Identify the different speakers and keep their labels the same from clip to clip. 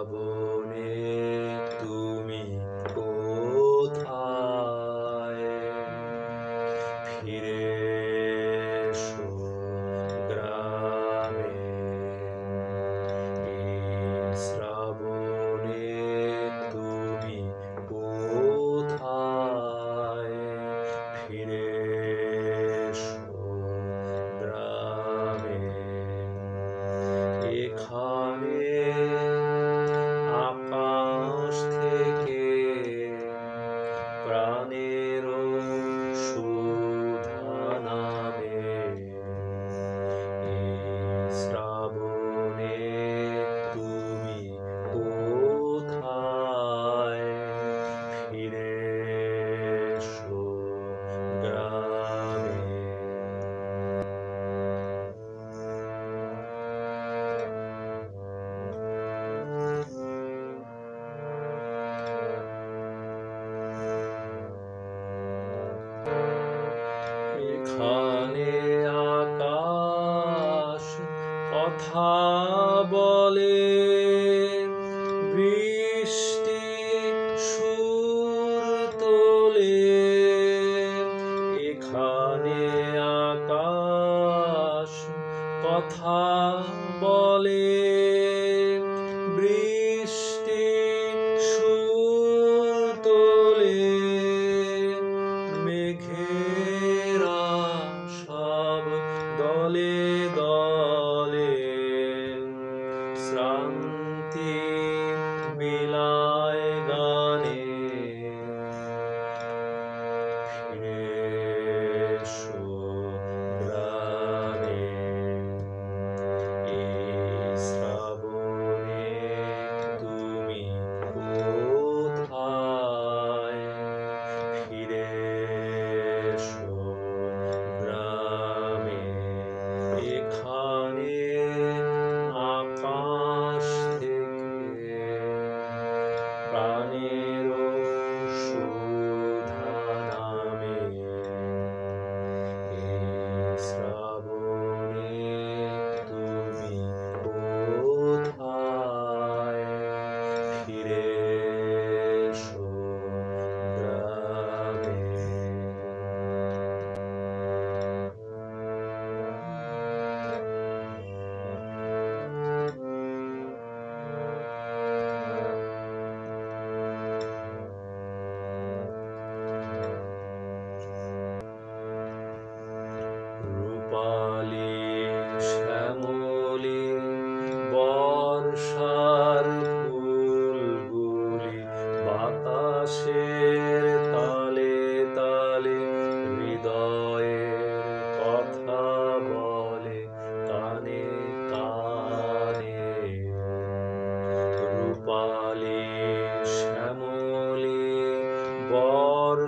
Speaker 1: Babu. quiero এখানে আকাশ কথা বলে।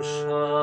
Speaker 1: 说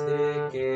Speaker 1: থেকে